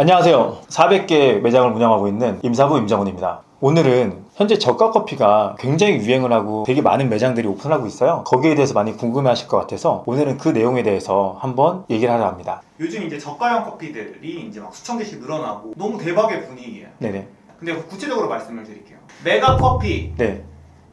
안녕하세요. 400개 매장을 운영하고 있는 임사부 임정훈입니다. 오늘은 현재 저가 커피가 굉장히 유행을 하고 되게 많은 매장들이 오픈하고 있어요. 거기에 대해서 많이 궁금해 하실 것 같아서 오늘은 그 내용에 대해서 한번 얘기를 하려 합니다. 요즘 이제 저가형 커피들이 이제 막 수천 개씩 늘어나고 너무 대박의 분위기예요. 네네. 근데 구체적으로 말씀을 드릴게요. 메가 커피, 네.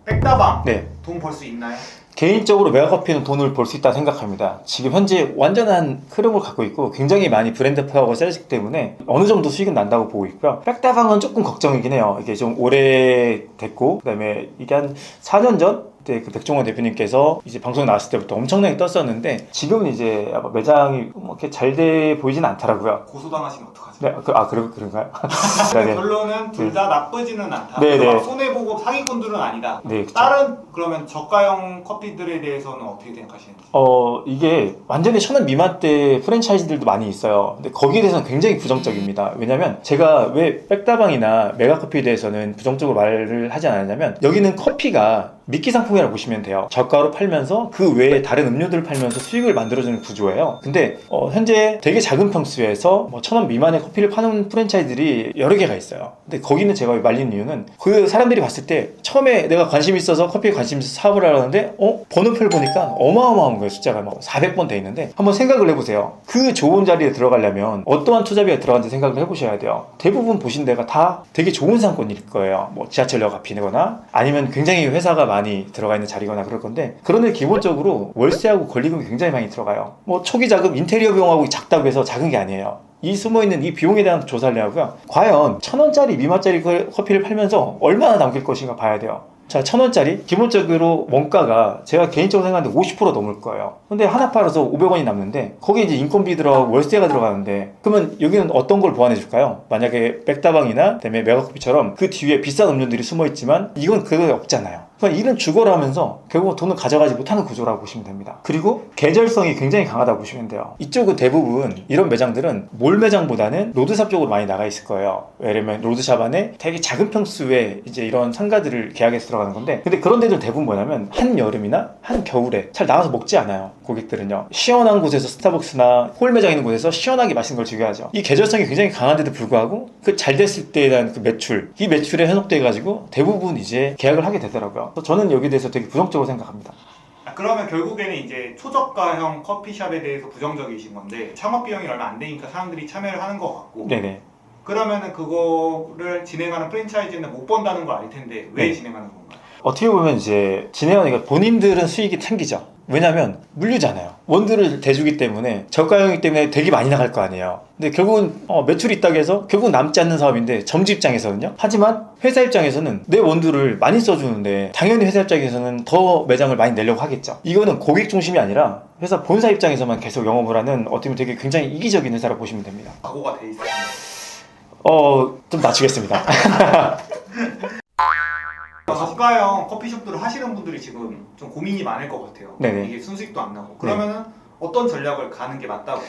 백다방 네. 돈 벌 수 있나요? 개인적으로 메가커피는 돈을 벌 수 있다 생각합니다. 지금 현재 완전한 흐름을 갖고 있고 굉장히 많이 브랜드 파워가 세지기 때문에 어느 정도 수익은 난다고 보고 있고요. 백다방은 조금 걱정이긴 해요. 이게 좀 오래 됐고 그다음에 이게 한 4년 전? 그때 그 백종원 대표님께서 이제 방송에 나왔을 때부터 엄청나게 떴었는데 지금은 이제 매장이 뭐 이렇게 잘 돼 보이진 않더라고요. 고소당하시면 어떡하죠? 네, 그, 아 그러, 그런가요? 네. 결론은 둘 다 나쁘지는 않다. 네, 네. 막 손해보고 사기꾼들은 아니다. 네, 그쵸. 다른 그러면 저가형 커피들에 대해서는 어떻게 생각하시는지? 어 이게 완전히 천원 미만대 프랜차이즈들도 많이 있어요. 근데 거기에 대해서는 굉장히 부정적입니다. 왜냐면 제가 왜 백다방이나 메가커피에 대해서는 부정적으로 말을 하지 않았냐면 여기는 커피가 미끼 상품이라고 보시면 돼요. 저가로 팔면서 그 외에 다른 음료들을 팔면서 수익을 만들어주는 구조예요. 근데 어, 현재 되게 작은 평수에서 뭐 천원 미만의 커피를 파는 프랜차이즈들이 여러 개가 있어요. 근데 거기는 제가 왜 말린 이유는 그 사람들이 봤을 때 처음에 내가 관심 있어서 커피에 관심 있어서 사업을 하려는데 어 번호표를 보니까 어마어마한 거예요. 숫자가 막 400번 돼 있는데 한번 생각을 해보세요. 그 좋은 자리에 들어가려면 어떠한 투자비가 들어가는지 생각을 해보셔야 돼요. 대부분 보신 데가 다 되게 좋은 상권일 거예요. 뭐 지하철역 앞이거나 아니면 굉장히 회사가 많이 들어가 있는 자리거나 그럴 건데 그런 데 기본적으로 월세하고 권리금이 굉장히 많이 들어가요. 뭐 초기 자금 인테리어 비용하고 작다고 해서 작은 게 아니에요. 이 숨어있는 이 비용에 대한 조사를 하고요. 과연 천 원짜리 미만짜리 그 커피를 팔면서 얼마나 남길 것인가 봐야 돼요. 자, 천 원짜리 기본적으로 원가가 제가 개인적으로 생각하는데 50% 넘을 거예요. 근데 하나 팔아서 500원이 남는데 거기에 이제 인건비 들어가고 월세가 들어가는데 그러면 여기는 어떤 걸 보완해 줄까요? 만약에 백다방이나 그다음에 메가커피처럼 그 뒤에 비싼 음료들이 숨어 있지만 이건 그게 없잖아요. 그러니까 일은 죽어라 하면서 결국 돈을 가져가지 못하는 구조라고 보시면 됩니다. 그리고 계절성이 굉장히 강하다고 보시면 돼요. 이쪽은 대부분 이런 매장들은 몰 매장보다는 로드샵 쪽으로 많이 나가 있을 거예요. 왜냐면 로드샵 안에 되게 작은 평수에 이제 이런 상가들을 계약해서 들어가는 건데 근데 그런 데들 대부분 뭐냐면 한 여름이나 한 겨울에 잘 나가서 먹지 않아요. 고객들은요. 시원한 곳에서 스타벅스나 홀 매장 있는 곳에서 시원하게 마시는 걸 즐겨하죠. 이 계절성이 굉장히 강한데도 불구하고 그 잘 됐을 때에 대한 그 매출 이 매출에 현혹돼 가지고 대부분 이제 계약을 하게 되더라고요. 그래서 저는 여기에 대해서 되게 부정적으로 생각합니다. 아, 그러면 결국에는 이제 초저가형 커피숍에 대해서 부정적이신 건데 창업 비용이 얼마 안 되니까 사람들이 참여를 하는 것 같고 네네. 그러면은 그거를 진행하는 프랜차이즈는 못 번다는 걸알 텐데 왜 네. 진행하는 건가요? 어떻게 보면 이제 진행하니까 본인들은 수익이 생기죠. 왜냐면 물류잖아요. 원두를 대주기 때문에 저가형이기 때문에 되게 많이 나갈 거 아니에요. 근데 결국은 어, 매출이 있다고 해서 결국 남지 않는 사업인데 점주 입장에서는요. 하지만 회사 입장에서는 내 원두를 많이 써주는데 당연히 회사 입장에서는 더 매장을 많이 내려고 하겠죠. 이거는 고객 중심이 아니라 회사 본사 입장에서만 계속 영업을 하는 어떻게 보면 되게 굉장히 이기적인 회사라고 보시면 됩니다. 각오가 돼 있어요. 어, 좀 낮추겠습니다. 저가형 커피숍들을 하시는 분들이 지금 좀 고민이 많을 것 같아요. 네네. 이게 순수익도 안 나고 그러면은 어떤 전략을 가는 게 맞다고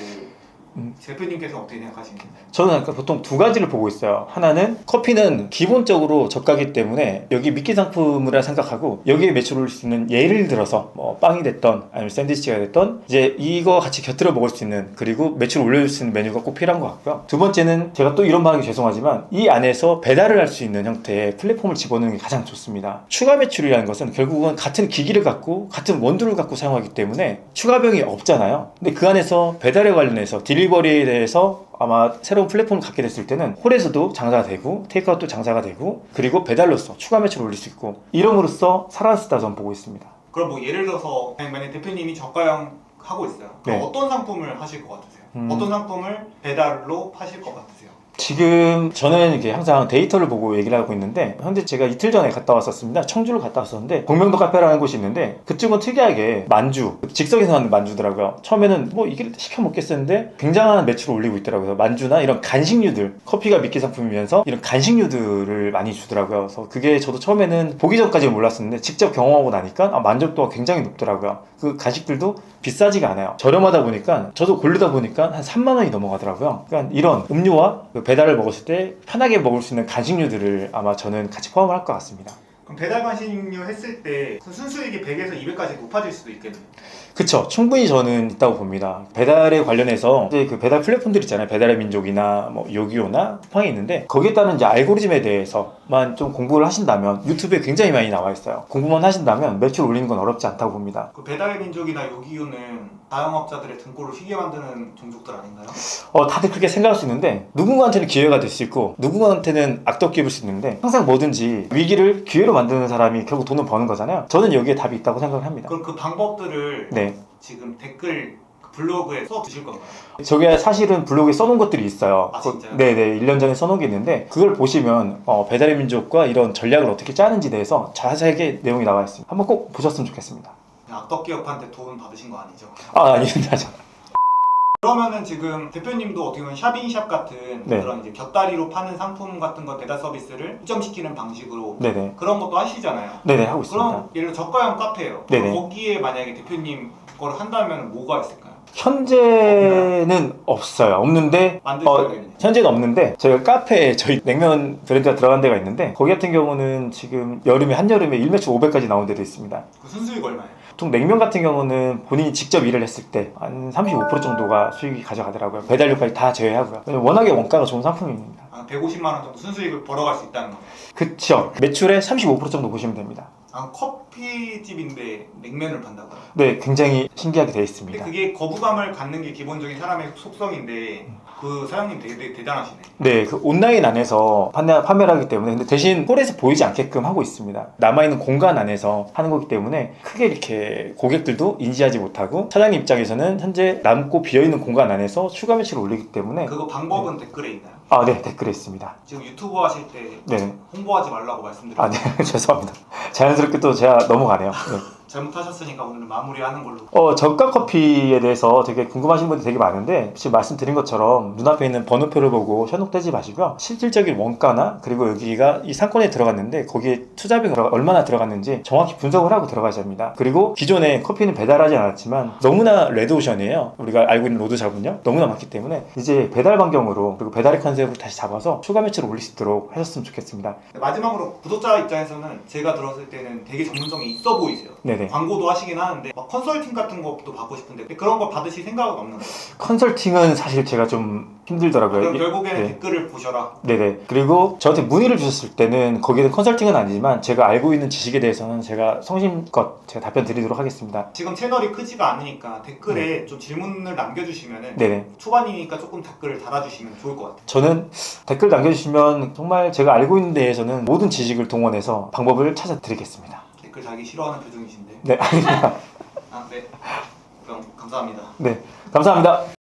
음. 대표님께서 어떻게 생각하시는지 저는 아까 보통 두 가지를 보고 있어요. 하나는 커피는 기본적으로 저가기 때문에 여기 미끼 상품이라 생각하고 여기에 매출 올릴 수 있는 예를 들어서 뭐 빵이 됐던 아니면 샌드위치가 됐던 이제 이거 같이 곁들여 먹을 수 있는 그리고 매출 올릴 수 있는 메뉴가 꼭 필요한 것 같고요. 두 번째는 제가 또 이런 말하기 죄송하지만 이 안에서 배달을 할 수 있는 형태의 플랫폼을 집어넣는 게 가장 좋습니다. 추가 매출이라는 것은 결국은 같은 기기를 갖고 같은 원두를 갖고 사용하기 때문에 추가 비용이 없잖아요. 근데 그 안에서 배달에 관련해서 딜 리버리에 대해서 아마 새로운 플랫폼을 갖게 됐을 때는 홀에서도 장사가 되고 테이크아웃도 장사가 되고 그리고 배달로서 추가 매출을 올릴 수 있고 이름으로써 살아났다 저는 보고 있습니다. 그럼 뭐 예를 들어서 만약 대표님이 저가형 하고 있어요. 그럼 네. 어떤 상품을 하실 것 같으세요? 음. 어떤 상품을 배달로 파실 것 같으세요? 지금 저는 이게 항상 데이터를 보고 얘기를 하고 있는데 현재 제가 이틀 전에 갔다 왔었습니다. 청주를 갔다 왔었는데 공명도 카페라는 곳이 있는데 그쪽은 특이하게 만주 직석에서 하는 만주더라고요. 처음에는 뭐 이게 시켜 먹겠었는데 굉장한 매출을 올리고 있더라고요. 만주나 이런 간식류들 커피가 미끼 상품이면서 이런 간식류들을 많이 주더라고요. 그래서 그게 저도 처음에는 보기 전까지는 몰랐었는데 직접 경험하고 나니까 아, 만족도가 굉장히 높더라고요. 그 간식들도 비싸지가 않아요. 저렴하다 보니까 저도 고르다 보니까 한 3만 원이 넘어가더라고요. 그러니까 이런 음료와 그 배달을 먹었을 때 편하게 먹을 수 있는 간식류들을 아마 저는 같이 포함을 할 것 같습니다. 그럼 배달 관심료 했을 때 순수익이 100에서 200까지 높아질 수도 있겠네요. 그쵸. 충분히 저는 있다고 봅니다. 배달에 관련해서 이제 그 배달 플랫폼들 있잖아요. 배달의 민족이나 뭐 요기요나 쿠팡이 있는데 거기에 따른 이제 알고리즘에 대해서만 좀 공부를 하신다면 유튜브에 굉장히 많이 나와 있어요. 공부만 하신다면 매출 올리는 건 어렵지 않다고 봅니다. 그 배달의 민족이나 요기요는 자영업자들의 등골을 휘게 만드는 종족들 아닌가요? 어, 다들 그렇게 생각할 수 있는데 누군가한테는 기회가 될 수 있고 누군가한테는 악덕 입을 수 있는데 항상 뭐든지 위기를 기회로 만드는 사람이 결국 돈을 버는 거잖아요. 저는 여기에 답이 있다고 생각을 합니다. 그럼 그 방법들을 네. 지금 댓글 그 블로그에 써 주실 건가요? 저게 사실은 블로그에 써놓은 것들이 있어요. 아, 그- 진짜요? 네네. 1년 전에 써놓은 게 있는데, 그걸 보시면, 어, 배달의 민족과 이런 전략을 어떻게 짜는지 대해서 자세하게 내용이 나와 있습니다. 한번 꼭 보셨으면 좋겠습니다. 그냥 악덕 기업한테 돈 받으신 거 아니죠? 아, 아닙니다. 저- 그러면은 지금 대표님도 어떻게 보면 샵인샵 같은 네. 그런 이제 곁다리로 파는 상품 같은 거 배달 서비스를 입점시키는 방식으로 네네. 그런 것도 하시잖아요. 네네, 하고 있습니다. 그럼 예를 들어 저가형 카페예요. 네네. 거기에 만약에 대표님 거를 한다면 뭐가 있을까요? 현재는 없어요. 없는데, 어, 만드셔야겠네요. 현재는 없는데, 저희가 카페에 저희 냉면 브랜드가 들어간 데가 있는데, 거기 같은 경우는 지금 여름에, 한여름에 일매출 500까지 나온 데도 있습니다. 그 순수익 얼마예요? 보통 냉면 같은 경우는 본인이 직접 일을 했을 때 한 35% 정도가 수익이 가져가더라고요. 배달료까지 다 제외하고요. 워낙에 원가가 좋은 상품입니다. 한 150만 원 정도 순수익을 벌어갈 수 있다는 거예요. 그쵸. 매출의 35% 정도 보시면 됩니다. 아, 커피집인데 냉면을 판다고요? 네, 굉장히 신기하게 되어 근데 있습니다. 그게 거부감을 갖는 게 기본적인 사람의 속성인데 그 사장님 되게, 되게 대단하시네. 네, 그 온라인 안에서 판매, 판매를 하기 때문에 근데 대신 홀에서 보이지 않게끔 하고 있습니다. 남아있는 공간 안에서 하는 거기 때문에 크게 이렇게 고객들도 인지하지 못하고 사장님 입장에서는 현재 남고 비어있는 공간 안에서 추가 매출을 올리기 때문에 그거 방법은 댓글에 있나요? 아, 네, 댓글에 있습니다. 지금 유튜브 하실 때 네. 홍보하지 말라고 말씀드렸는데 아, 네, 죄송합니다. 자연스럽게 또 제가 넘어가네요. 네. 잘못하셨으니까 오늘 마무리하는 걸로. 어, 저가 커피에 대해서 되게 궁금하신 분들이 되게 많은데 지금 말씀드린 것처럼 눈앞에 있는 번호표를 보고 현혹되지 마시고요. 실질적인 원가나 그리고 여기가 이 상권에 들어갔는데 거기에 투자비가 얼마나 들어갔는지 정확히 분석을 하고 들어가셔야 합니다. 그리고 기존에 커피는 배달하지 않았지만 너무나 레드오션이에요. 우리가 알고 있는 로드샵은요. 너무나 많기 때문에 이제 배달 반경으로 그리고 배달의 컨셉을 다시 잡아서 추가 매출을 올릴 수 있도록 하셨으면 좋겠습니다. 마지막으로 구독자 입장에서는 제가 들었을 때는 되게 전문성이 있어 보이세요. 네 네. 광고도 하시긴 하는데 막 컨설팅 같은 것도 받고 싶은데 그런 걸 받으실 생각은 없는 거예요. 컨설팅은 사실 제가 좀 힘들더라고요. 그럼 결국에는 네. 댓글을 보셔라. 네네. 그리고 저한테 문의를 주셨을 때는 거기는 컨설팅은 아니지만 제가 알고 있는 지식에 대해서는 제가 성심껏 제가 답변 드리도록 하겠습니다. 지금 채널이 크지가 않으니까 댓글에 좀 질문을 남겨주시면은 네네. 초반이니까 조금 댓글을 달아주시면 좋을 것 같아요. 저는 댓글 남겨주시면 정말 제가 알고 있는 데에서는 모든 지식을 동원해서 방법을 찾아드리겠습니다. 댓글 달기 싫어하는 표정이신데. 네, 아닙니다. 아, 네. 그럼 감사합니다. 네. 감사합니다.